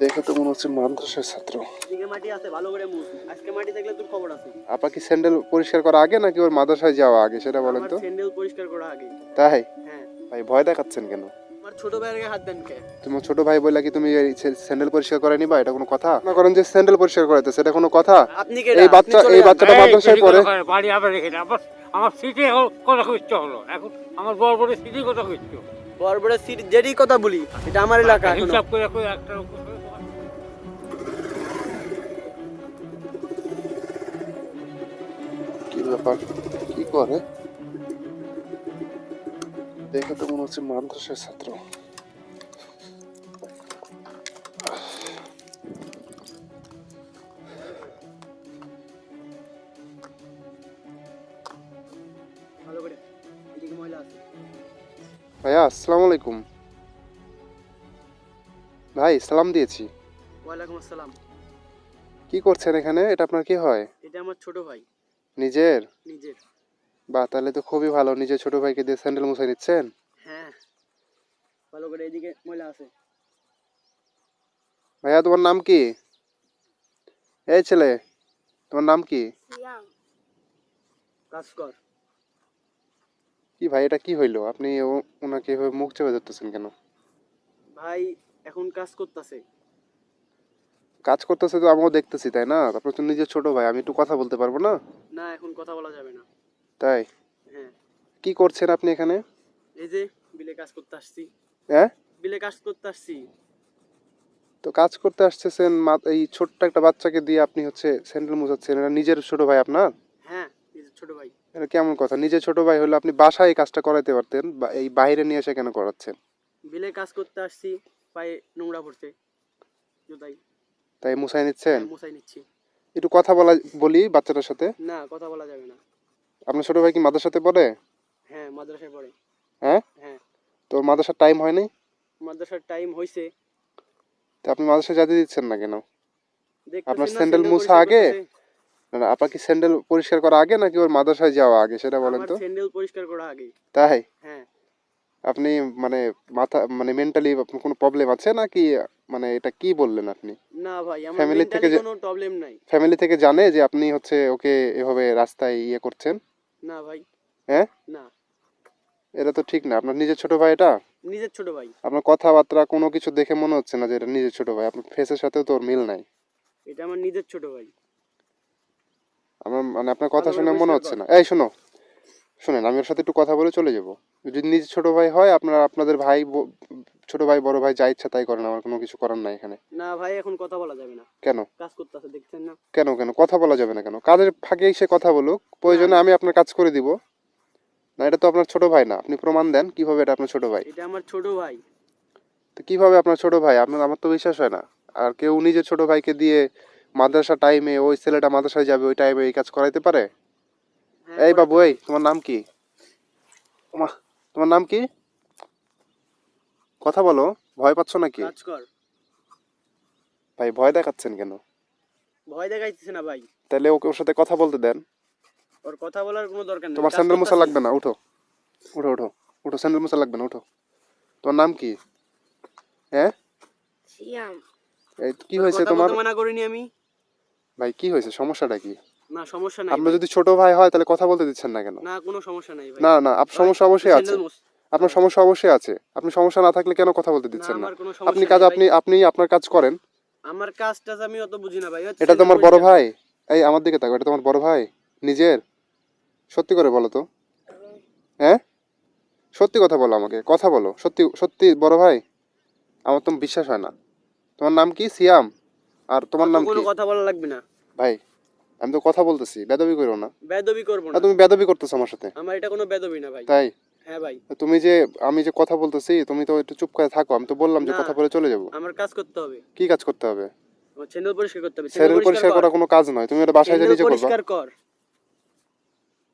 দেখে তো মনে হচ্ছে মাদ্রাসার ছাত্র। মাটি আছে ভালো করে আজকে মাটি থাকলে তোর খবর আছে। আপা কি স্যান্ডেল পরিষ্কার করা আগে নাকি ওর মাদ্রাসায় যাওয়া আগে সেটা বলেন তো? স্যান্ডেল পরিষ্কার করা আগে। তাই? হ্যাঁ। ভাই ভয় দেখাচ্ছেন কেন? আমার ছোট ভাইয়ের হাত দেন কে? তোমার ছোট ভাই বলে কি তুমি স্যান্ডেল পরিষ্কার করে নিবা এটা কোনো কথা? মনে করেন যে স্যান্ডেল পরিষ্কার করাইতে সেটা কোনো কথা? আপনি কে এই বাচ্চা এই বাচ্চাটা মাদ্রাসায় পড়ে বাড়ি আবার রেখে। আমার সিটি এখন কথা খুঁজতে হলো। এখন আমার বড় বড় সিটি কথা খুঁজতে বড় বড় সিট যেরই কথা বলি এটা আমার এলাকা হিসাব করে করে একটা ব্যাপার। কি করে? দেখে তো মনে হচ্ছে মাদ্রাসার ছাত্র। ভাইয়া আসসালামু আলাইকুম। ভাই সালাম দিয়েছি। ওয়ালাইকুম আসসালাম। কি করছেন এখানে? এটা আপনার কি হয়? এটা আমার ছোট ভাই। নিজের? নিজের। বা তাহলে তো খুবই ভালো। নিজের ছোট ভাইকে দিয়ে স্যান্ডেল মুছাই নিচ্ছেন? হ্যাঁ। ভালো করে এদিকে ময়লা আছে। ভাইয়া তোমার নাম কি? এই ছেলে তোমার নাম কি? কাজ কর কি ভাই এটা কি হইল? আপনি ওনাকে এভাবে মুখ চেপে ধরতেছেন কেন? ভাই এখন কাজ করতেছে। কাজ করতেছে তো আমিও দেখতেছি তাই না? আপনার তো নিজের ছোট ভাই আমি একটু কথা বলতে পারব না? না এখন কথা বলা যাবে না। তাই? হ্যাঁ। কি করছেন আপনি এখানে? এই যে বিলে কাজ করতে আসছি। হ্যাঁ? বিলে কাজ করতে আসছি। তো কাজ করতে আসতেছেন মা- এই ছোট্ট একটা বাচ্চাকে দিয়ে আপনি হচ্ছে স্যান্ডেল মুছাচ্ছেন। এটা নিজের ছোট ভাই আপনার? হ্যাঁ নিজের ছোট ভাই। এটা কেমন কথা? নিজের ছোট ভাই হলে আপনি বাসায় এই কাজটা করাইতে পারতেন বা এই বাইরে নিয়ে এসে কেন করাচ্ছেন? বিলে কাজ করতে আসছি পায়ে নোংরা পড়ছে জুতাই তাই মুছাই নিচ্ছেন? নিচ্ছি। একটু কথা বলা বলি বাচ্চাটার সাথে? না কথা বলা যাবে না। আপনার ছোট ভাই কি মাদ্রাসাতে পড়ে? হ্যাঁ মাদ্রাসায় পড়ে। হ্যাঁ? হ্যাঁ। তো মাদ্রাসার টাইম হয়নি? মাদ্রাসার টাইম হয়েছে তো আপনি মাদ্রাসায় যেতে দিচ্ছেন না কেন? আপনার স্যান্ডেল পরিষ্কার আগে? না, না, আপনার কি স্যান্ডেল পরিষ্কার করা আগে নাকি ওর মাদ্রাসায় যাওয়া আগে সেটা বলেন তো? স্যান্ডেল পরিষ্কার করা আগে। তাই? হ্যাঁ। আপনি মানে মাথা মানে মেন্টালি আপনার কোনো প্রবলেম আছে নাকি মানে এটা কি বললেন আপনি? না ভাই আমার Family থেকে কোনো প্রবলেম নাই। ফ্যামিলি থেকে জানে যে আপনি হচ্ছে ওকে এভাবে রাস্তায় ইয়ে করছেন? না ভাই। হ্যাঁ? না। এটা তো ঠিক না। আপনার নিজের ছোট ভাই এটা? নিজের ছোট ভাই। আপনার কথাবার্তা কোনো কিছু দেখে মনে হচ্ছে না যে এটা নিজের ছোট ভাই। আপনার ফেসের সাথেও তো ওর মিল নাই। এটা আমার নিজের ছোট ভাই। আমার মানে আপনার কথা শুনে মনে হচ্ছে না। এই শোনো। শুনেন আমি ওর সাথে একটু কথা বলে চলে যাব। যদি নিজের ছোট ভাই হয় আপনার আপনাদের ভাই ছোট ভাই বড় ভাই যা ইচ্ছা তাই করেন আমার কোনো কিছু করার নাই এখানে। না ভাই এখন কথা বলা যাবে না। কেন? কাজ করতেছে দেখছেন না? কেন কেন? কথা বলা যাবে না কেন? কাজের ফাঁকে এসে কথা বলুক। প্রয়োজনে আমি আপনার কাজ করে দিব। না এটা তো আপনার ছোট ভাই না। আপনি প্রমাণ দেন কীভাবে এটা আপনার ছোট ভাই? এটা আমার ছোট ভাই। তো কীভাবে আপনার ছোট ভাই? আপনার আমার তো বিশ্বাস হয় না। আর কেউ নিজের ছোট ভাইকে দিয়ে মাদ্রাসা টাইমে ওই ছেলেটা মাদ্রাসায় যাবে ওই টাইমে এই কাজ করাইতে পারে? হ্যাঁ, এই বাবু এই তোমার নাম কি? তোমার নাম কি? কথা বলো ভয় পাচ্ছ নাকি? কাজ কর। ভাই ভয় দেখাচ্ছেন কেন? ভয় দেখাইতেছে না ভাই। তাহলে ওকে ওর সাথে কথা বলতে দেন। ওর কথা বলার কোনো দরকার নেই। তোমার স্যান্ডেল মোছা লাগবে না? উঠো। উঠো উঠো। উঠো স্যান্ডেল মোছা লাগবে না? উঠো। তোমার নাম কি? হ্যাঁ? সিয়াম এই কি হয়েছে তোমার? মানা করিনি আমি। ভাই কি হয়েছে? সমস্যাটা কি? না সমস্যা নাই আপনার ভাই। যদি ছোট ভাই হয় তাহলে কথা বলতে দিচ্ছেন না কেন? না কোনো সমস্যা নাই ভাই। না না আপ সমস্যা অবশ্যই আছে। স্যান্ডেল। আপনার সমস্যা অবশ্যই আছে। আপনি সমস্যা না থাকলে কেন কথা বলতে দিচ্ছেন না? আপনি কাজ আপনি আপনি আপনার কাজ করেন। আমার কাজ টাজ আমি অত বুঝি না ভাই। এটা তোমার বড় ভাই? এই আমার দিকে তাকো এটা তোমার বড় ভাই? নিজের? সত্যি করে বলো তো। হ্যাঁ? সত্যি কথা বলো আমাকে কথা বলো। সত্যি সত্যি বড় ভাই? আমার তো বিশ্বাস হয় না। তোমার নাম কি? সিয়াম? আর তোমার নাম কি? কথা বলা লাগবে না। ভাই আমি তো কথা বলতেছি বেদবি করো না। বেদবি করব না। তুমি বেদবি করতেছো আমার সাথে। আমার এটা কোনো বেদবি না ভাই। তাই? হ্যাঁ ভাই। তুমি যে আমি যে কথা বলতেছি তুমি তো একটু চুপ করে থাকো আমি তো বললাম যে কথা বলে চলে যাব। আমার কাজ করতে হবে। কি কাজ করতে হবে? চ্যানেল পরিষ্কার করতে হবে। স্যারের পরিষ্কার করা। কোনো কাজ নয়। তুমি এটা বাসায় যে চ্যানেল নিজে করবা। পরিষ্কার কর।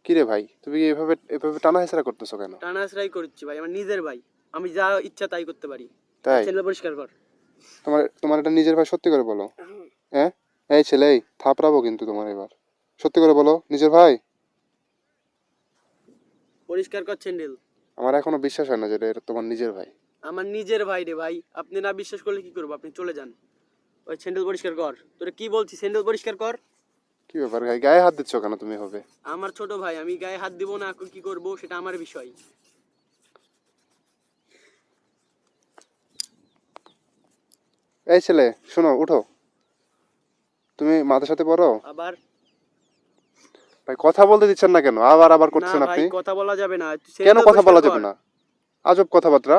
কি রে ভাই? তুমি এভাবে এভাবে টানা হেসরা করতেছো কেন? টানাসরাই করছি ভাই আমার নিজের ভাই। আমি যা ইচ্ছা তাই করতে পারি। তাই? চ্যানেল পরিষ্কার কর। তোমার তোমার এটা নিজের ভাই সত্যি করে বলো। হ্যাঁ? এই ছেলে থাপড়াবো কিন্তু তোমার এবার। সত্যি করে বলো নিজের ভাই? পরিষ্কার কর চ্যানেল আমার এখনও বিশ্বাস হয় না যে এটা তোমার নিজের ভাই। আমার নিজের ভাই রে ভাই। আপনি না বিশ্বাস করলে কি করব? আপনি চলে যান। ওই স্যান্ডেল পরিষ্কার কর। তোরে কি বলছি? স্যান্ডেল পরিষ্কার কর। কি ব্যাপার গায়ে- গায়ে হাত দিচ্ছ কেন তুমি হবে আমার ছোট ভাই আমি গায়ে হাত দিব না কি করব সেটা আমার বিষয়। এই ছেলে শোনো উঠো। তুমি মাদের সাথে পড়ো। আবার? ভাই কথা বলতে দিচ্ছেন না কেন? আবার আবার না করছেন ভাই আপনি? কথা বলা যাবে না। কেন কথা বলা যাবে না? আজব কথাবার্তা।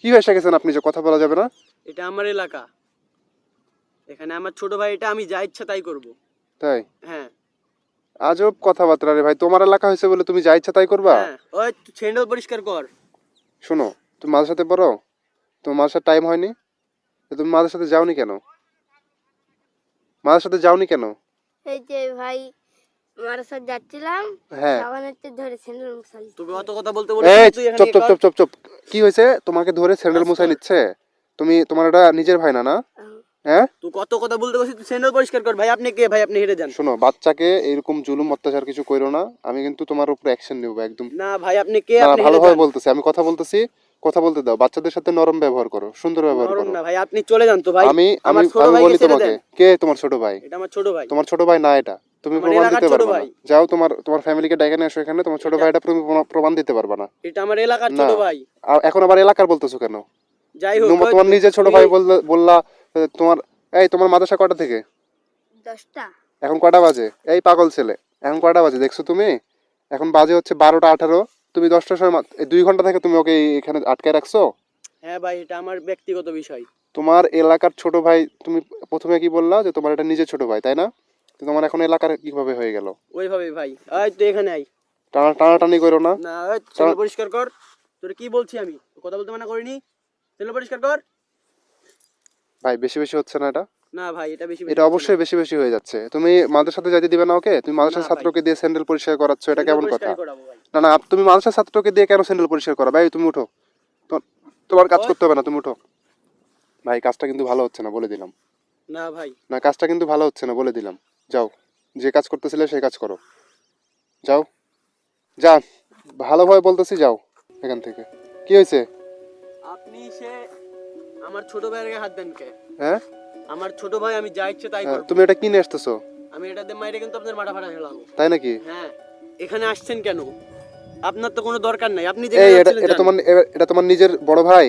কি হয়ে গেছেন আপনি যে কথা বলা যাবে না? এটা আমার এলাকা। এখানে আমার ছোট ভাই এটা আমি যা ইচ্ছা তাই করব। তাই? হ্যাঁ। আজব কথাবার্তা রে ভাই তোমার এলাকা হয়েছে বলে তুমি যা ইচ্ছা তাই করবা? হ্যাঁ। ওই তুই স্যান্ডেল পরিষ্কার কর। শোনো তুমি মাদের সাথে পড়ো। তোমার মাদের সাথে টাইম হয়নি। তুমি মাদের সাথে যাওনি কেন? মাদের সাথে যাওনি কেন? এই যে ভাই মারাসার যাচ্ছিলাম হ্যাঁ। তখন হচ্ছে ধরে স্যান্ডেল মুসালি তোকে অত কথা বলতে এই তুই এখানে চুপ চুপ চুপ চুপ চুপ। কি হয়েছে? তোমাকে ধরে স্যান্ডেল কাজ নিচ্ছে? তুমি তোমার এটা নিজের ভাই না না? হ্যাঁ? তুই কত কথা বলতে বলছিস তুই স্যান্ডেল পরিষ্কার কর ভাই। আপনি কে ভাই? আপনি হেঁটে যান। শোনো বাচ্চাকে এরকম জুলুম অত্যাচার কিছু করো না। আমি কিন্তু তোমার উপর অ্যাকশন নেব একদম। না ভাই আপনি কে আপনি ভালোভাবে বলতেছি আমি কথা বলতেছি কথা বলতে দাও। বাচ্চাদের সাথে নরম ব্যবহার করো সুন্দর ব্যবহার করো। না ভাই আপনি চলে যান তো ভাই। আমি আমার আমি ছোট আমি ভাইকে বলি তোমাকে কে তোমার ছোট ভাই? এটা আমার ছোট ভাই। তোমার ছোট ভাই না এটা। তুমি প্রমাণ দিতে পারবে না। যাও তোমার তোমার ফ্যামিলিকে ডেকে নিয়ে এসো এখানে তোমার ছোট এটা- ভাইটা তুমি প্রমাণ দিতে পারবে না। এটা আমার এলাকার ছোট ভাই। আর এখন আবার এলাকার বলতেছো কেন? যাই হোক তোমার- নিজের ছোট ভাই বললা তোমার এই তোমার মাদ্রাসা কটা থেকে? দশটা। এখন কটা বাজে? এই পাগল ছেলে এখন কটা বাজে? দেখছ তুমি? এখন বাজে হচ্ছে বারোটা আঠারো। তুমি দশটার সময় এই দুই ঘণ্টা থেকে তুমি ওকে এখানে আটকে রাখছো? হ্যাঁ ভাই এটা আমার ব্যক্তিগত বিষয়। তোমার এলাকার ছোট ভাই তুমি প্রথমে কি বললা যে তোমার এটা নিজের ছোট ভাই তাই না? তো তোমার এখন এলাকার কীভাবে হয়ে গেল? ওইভাবে ভাই। এই তুই এখানে আই টানা টানাটানি করো না। না ওই ছেলে পরিষ্কার কর। তোর কি বলছি আমি? কথা বলতে মানা করিনি। ছেলে পরিষ্কার কর। ভাই বেশি বেশি হচ্ছে না এটা? না ভাই এটা বেশি এটা অবশ্যই বেশি বেশি হয়ে যাচ্ছে। তুমি মাদ্রাসাতে যাইতে দিবে না ওকে? তুমি মাদ্রাসার ছাত্রকে দিয়ে স্যান্ডেল পরিষ্কার করাচ্ছ এটা কেমন কথা? না না তুমি মাদ্রাসার ছাত্রকে দিয়ে কেন স্যান্ডেল পরিষ্কার করা? ভাই তুমি উঠো। তো- তোমার কাজ করতে হবে না তুমি উঠো। ভাই কাজটা কিন্তু ভালো হচ্ছে না বলে দিলাম। না ভাই। না কাজটা কিন্তু ভালো হচ্ছে না বলে দিলাম। যাও যে কাজ করতেছিলে সেই কাজ করো। যাও। যা ভালোভাবে বলতেছি যাও এখান থেকে। কি হয়েছে? আপনি সে আমার ছোট ভাইয়ের গায়ে হাত দেন কে? হ্যাঁ? আমার ছোট ভাই আমি যা ইচ্ছে তাই হ্যাঁ, করব। তুমি এটা কিনে আসতেছো? আমি এটা দিয়ে মাইরে কিন্তু আপনার মাথা ফাটা ফেলাবো। তাই নাকি? হ্যাঁ এখানে আসছেন কেন? আপনার তো কোনো দরকার নাই। আপনি যে এটা। তোমার এটা তোমার নিজের বড় ভাই?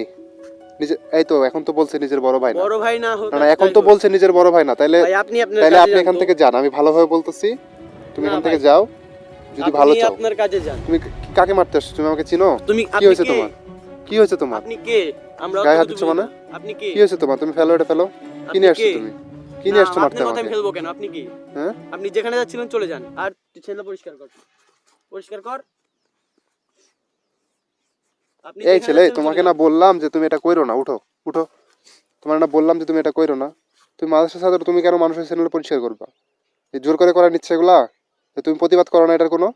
নিজে এই তো এখন তো বলছে নিজের বড় ভাই না। বড় ভাই না হোক না, না এখন তো বলছে। নিজের বড় ভাই না তাইলে আপনি এখান থেকে যান আমি ভালোভাবে বলতেছি। তুমি এখান থেকে যাও যদি ভালো চাও। আপনার কাজে যান। তুমি কাকে মারতে আসছো? তুমি আমাকে চিনো? তুমি কি হয়েছে তোমার? কি হয়েছে তোমার? আপনি কে? আমরা গায়ে হাত দিচ্ছ মানে? আপনি কে? কি হয়েছে তোমার? তুমি ফেলো এটা ফেলো। কি নিয়ে আসছো? তুমি? কি নিয়ে আসছো মারতে আপনার কথায় ফেলব কেন? আপনি কি? হ্যাঁ? আপনি যেখানে যাচ্ছিলেন চলে যান। আর ছেলে পরিষ্কার কর। পরিষ্কার কর। এই ছেলে তোমাকে না বললাম যে তুমি এটা কইরো না উঠো উঠো। তোমার না বললাম যে তুমি এটা কইরো না। তুমি মাদ্রাসার ছাত্র তুমি কেন মানুষের চ্যানেল পরিষ্কার করবা? এই জোর করে করার নিচ্ছে এগুলা? তুমি প্রতিবাদ করো না এটার কোনো?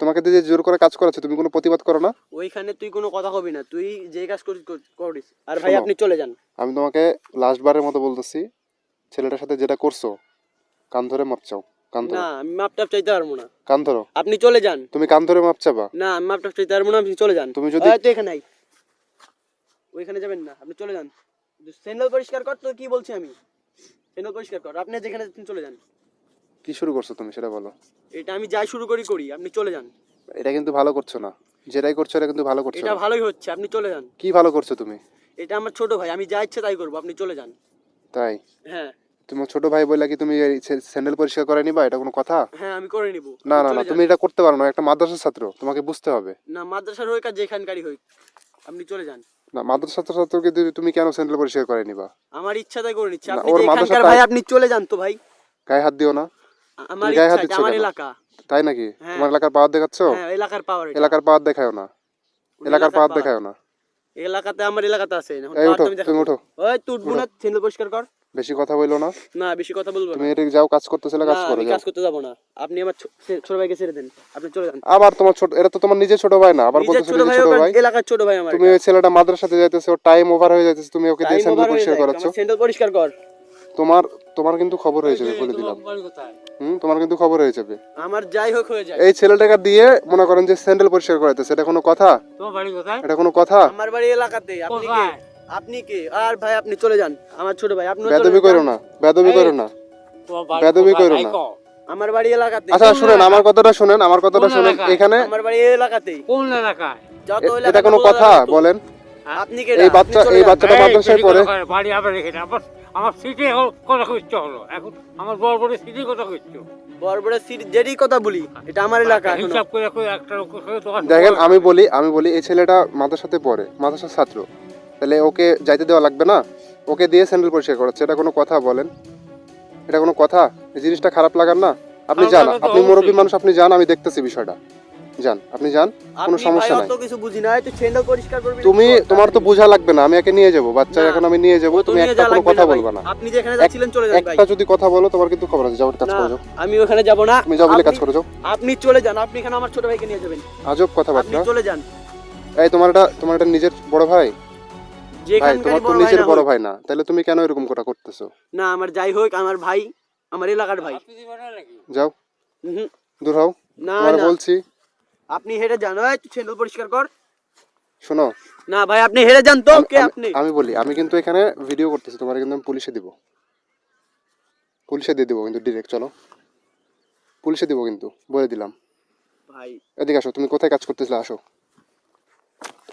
তোমাকে দিয়ে যে জোর করে কাজ করাচ্ছে তুমি কোনো প্রতিবাদ করো না? ওইখানে তুই কোনো কথা কবি না তুই যে কাজ করিস করিস। আর ভাই আপনি চলে যান। আমি তোমাকে লাস্ট বারের মতো বলতেছি ছেলেটার সাথে যেটা করছ কান ধরে মাপ চাও না আমি মাপ টাপ চাইতে পারব না। কান ধরো আপনি চলে যান। তুমি কান ধরে মাপ চাবা? না আমি মাপ টাপ চাইতে পারব না আপনি চলে যান। তুমি যদি- তুই এখানে আই। ওইখানে যাবেন না আপনি চলে যান। স্যান্ডেল পরিষ্কার কর তো কি বলছি আমি? স্যান্ডেল পরিষ্কার কর আপনি যেখানে যাচ্ছেন চলে যান। কি শুরু করছ তুমি সেটা বলো। এটা আমি যাই শুরু করি করি আপনি চলে যান। এটা কিন্তু ভালো করছ না। যেটাই করছ এটা কিন্তু ভালো করছ এটা ভালোই হচ্ছে আপনি চলে যান। কি ভালো করছ তুমি? এটা আমার ছোট ভাই আমি যা ইচ্ছে তাই করব আপনি চলে যান। তাই? হ্যাঁ। তোমার ছোট ভাই বললা কি তুমি স্যান্ডেল পরিষ্কার করে নিবা? এটা কোনো কথা? হ্যাঁ আমি করে নিব। না না না তুমি এটা করতে পারো না একটা মাদ্রাসার ছাত্র তোমাকে বুঝতে হবে। না মাদ্রাসার হই কাজ যেখানকারই হই আপনি চলে যান। না মাদ্রাসার ছাত্রকে তুমি- তুমি কেন স্যান্ডেল পরিষ্কার করে নিবা? আমার ইচ্ছা তাই করে নিচ্ছি। আপনি যেখানকার ভাই আপনি চলে যান তো ভাই। গায়ে হাত দিও না। আমার গায়ে হাত দিচ্ছ আমার এলাকা। তাই নাকি? হ্যাঁ। তোমার এলাকার পাওয়ার দেখাচ্ছ? হ্যাঁ এলাকার পাওয়ার এলাকার পাওয়ার দেখাও না। এলাকার পাওয়ার দেখাও না। এলাকাতে আমার এলাকাতে আছে। দেখাবো। তুমি উঠো ওই তুই না স্যান্ডেল পরিষ্কার কর। বেশি কথা বলল না? না বেশি কথা বলব তুমি এটা যাও কাজ করতেছিলে কাজ করো কাজ করতে যাব না। আপনি আমার ছোট ভাইকে ছেড়ে দেন। আপনি চলে যান। আবার তোমার ছোট এটা তো তোমার নিজের ছোট ভাই না আবার বলতেছো ছোট ভাই ছোট ভাই। এলাকার ছোট ভাই আমার তুমি ওই ছেলেটা মাদ্রাসাতে যাইতেছে ওর টাইম ওভার হয়ে যাইতেছে তুমি ওকে দিয়ে স্যান্ডেল পরিষ্কার করাচ্ছ। স্যান্ডেল পরিষ্কার কর। তোমার তোমার কিন্তু খবর হয়ে যাবে বলে দিলাম। হুম তোমার কিন্তু খবর হয়ে যাবে। আমার যাই হোক হয়ে যায় এই ছেলেটাকে দিয়ে মনে করেন যে স্যান্ডেল পরিষ্কার করাইতেছে এটা কোনো কথা? তোমার বাড়ি কোথায়? এটা কোনো কথা? আমার বাড়ি এলাকাতে আপনি কে? আপনি কে? আর ভাই আপনি চলে যান। আমার ছোট ভাই আপনি বেদবি করো না বেদবি করো না। তোমার বাড়ি বেয়াদবি কোথায়? করো না। আমার বাড়ি এলাকাতে। আচ্ছা শুনেন আমার কথাটা শুনেন আমার কথাটা শুনেন। এখানে আমার বাড়ি এলাকাতেই কোন এলাকায়? যত এলাকা এটা কোনো কথা বলেন। আপনি কে এই বাচ্চা এই বাচ্চাটা মাদ্রাসায় পড়ে। বাড়ি আবার এখানে। আবার আমার সিটি কথা করতে হলো। এখন আমার বড় বড় সিটি কথা করছ বড় বড় সিটি যেরই কথা বলি এটা আমার এলাকা এখনও। হিসাব করে কই একটা লোকের সাথে দেখেন আমি বলি আমি বলি এই ছেলেটা মাদ্রাসাতে পড়ে মাদ্রাসার ছাত্র। তাহলে ওকে যাইতে দেওয়া লাগবে না? ওকে দিয়ে স্যান্ডেল পরিষ্কার করাচ্ছে এটা কোনো কথা বলেন। এটা কোনো কথা? এই জিনিসটা খারাপ লাগার না? আপনি যান আপনি মুরব্বী মানুষ আপনি যান আমি দেখতেছি বিষয়টা। যান আপনি যান কোনো সমস্যা নাই। কিছু বুঝি না তুই ছেন্ডল পরিষ্কার করবি তুমি তোমার তো বোঝা লাগবে না আমি একে নিয়ে যাব বাচ্চা এখন আমি নিয়ে যাব তুমি একটা কোনো কথা। বলবা না। আপনি যেখানে যাচ্ছিলেন চলে যান ভাই। একটা যদি কথা বলো তোমার কিন্তু খবর আছে যাও কাজ করো যাও। আমি ওখানে যাব না। তুমি যাও বলে কাজ করো যাও। আপনি চলে যান আপনি এখানে আমার ছোট ভাইকে নিয়ে যাবেন। আজব আপনি কথাবার্তা চলে যান। এই তোমার এটা তোমার এটা নিজের বড় ভাই? ভাই তোমার তো নিজের বড় ভাই না। তাহলে তুমি কেন এরকম কথা করতেছো? না আমার যাই হোক আমার ভাই আমার এলাকার ভাই? যাও। দূর হও। না বলছি। আপনি হেঁটে যান ওই পরিষ্কার কর। শোনো। না ভাই আপনি হেঁটে যান তো কে আপনি? আমি বলি আমি কিন্তু এখানে ভিডিও করতেছি তোমার কিন্তু আমি পুলিশে দিব। পুলিশে দিয়ে দিব কিন্তু ডিরেক্ট চলো। পুলিশে দিব কিন্তু বলে দিলাম। ভাই। এদিকে আসো তুমি কোথায় কাজ করতেছিলে আসো।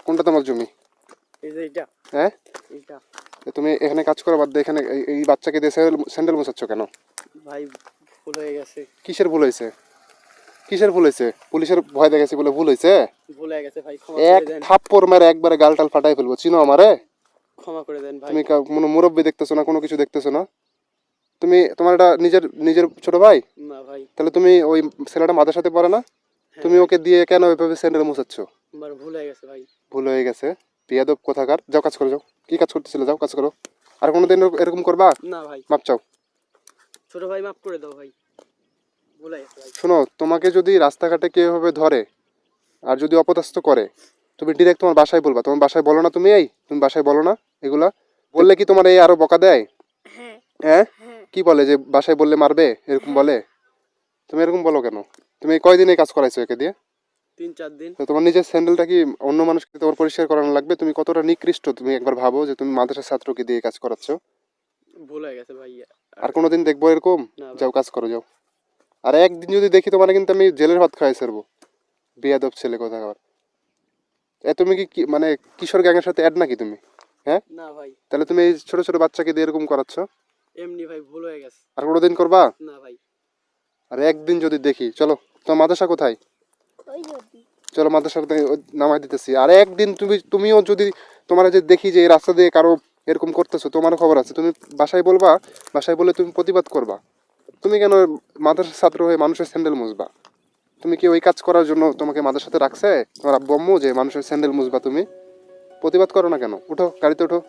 কোনটা তোমার জমি? হ্যাঁ? তুমি এখানে কাজ করা বাদ এখানে এই- বাচ্চাকে দিয়ে স্যান্ডেল- মোছাচ্ছ কেন? ভাই ভুল হয়ে গেছে। কিসের ভুল হয়েছে? কিসের ভুল হয়েছে? পুলিশের ভয় দেখেছি বলে ভুল হয়েছে? ভুল হয়ে গেছে ভাই ক্ষমা এক করে দেন। থাপ্পড় মেরে একবারে গাল টাল ফাটাই ফেলব চিনো আমারে? ক্ষমা করে দেন ভাই। তুমি কোনো মুরব্বী দেখতেছো না কোনো কিছু দেখতেছো না? তুমি তোমার এটা নিজের নিজের ছোট ভাই? না ভাই। তাহলে তুমি ওই ছেলেটা মাথার সাথে পড়ে না? তুমি ওকে দিয়ে কেন ওইভাবে স্যান্ডেল মুছাচ্ছ? ভুল হয়ে গেছে ভাই। ভুল হয়ে গেছে? পিয়াদব কোথাকার যাও কাজ করে যাও। কি কাজ করতেছিলে? যাও কাজ করো। আর কোনোদিন এরকম করবা? না ভাই। মাপ চাও। ছোট ভাই মাফ করে দাও ভাই। শোনো তোমাকে যদি রাস্তাঘাটে কেউ এভাবে ধরে আর যদি অপদস্থ করে তুমি ডিরেক্ট তোমার বাসায় বলবা। তোমার বাসায় বলো না তুমি এই? তুমি বাসায় বলো না এগুলা? বললে কি তোমার এই আরও বকা দেয়? হ্যাঁ। হ্যাঁ? হ্যাঁ। কি বলে যে বাসায় বললে মারবে? এরকম বলে? তুমি এরকম বলো কেন? তুমি কয়দিন এই কাজ করাইছো একে দিয়ে? তিন চার দিন। তো তোমার নিজের স্যান্ডেলটা কি অন্য মানুষকে তোমার পরিষ্কার করানো লাগবে? তুমি কতটা নিকৃষ্ট তুমি একবার ভাবো যে তুমি মাদ্রাসার ছাত্রকে দিয়ে কাজ করাচ্ছ? ভুল হয়ে গেছে ভাই আর কোনোদিন দেখব এরকম? যাও কাজ করো যাও। আর একদিন যদি দেখি তোমার কিন্তু আমি জেলের ভাত খাওয়াই ছাড়বো। বিয়াদব ছেলে কথা খাবার এ তুমি কি মানে কিশোর গ্যাংয়ের সাথে অ্যাড নাকি তুমি? হ্যাঁ? না ভাই। তাহলে তুমি এই ছোট ছোট বাচ্চাকে দিয়ে এরকম করাচ্ছ? এমনি ভাই ভুল হয়ে গেছে। আর কোনোদিন করবা? না ভাই। আর একদিন যদি দেখি চলো তোমার মাদ্রাসা কোথায়? চলো মাদ্রাসাতে ওই নামাই দিতেছি। আর একদিন তুমি, তুমিও যদি তোমার যে দেখি যে রাস্তা দিয়ে কারও এরকম করতেছো, তোমারও খবর আছে। তুমি বাসায় বলবা, বাসায় বলে তুমি প্রতিবাদ করবা। তুমি কেন মাদ্রাসার ছাত্র হয়ে মানুষের স্যান্ডেল মুছবা? তুমি কি ওই কাজ করার জন্য তোমাকে মাদ্রাসাতে রাখছে? তোমার আব্বু যে মানুষের স্যান্ডেল মুছবা তুমি? প্রতিবাদ করো না কেন? উঠো, গাড়িতে উঠো।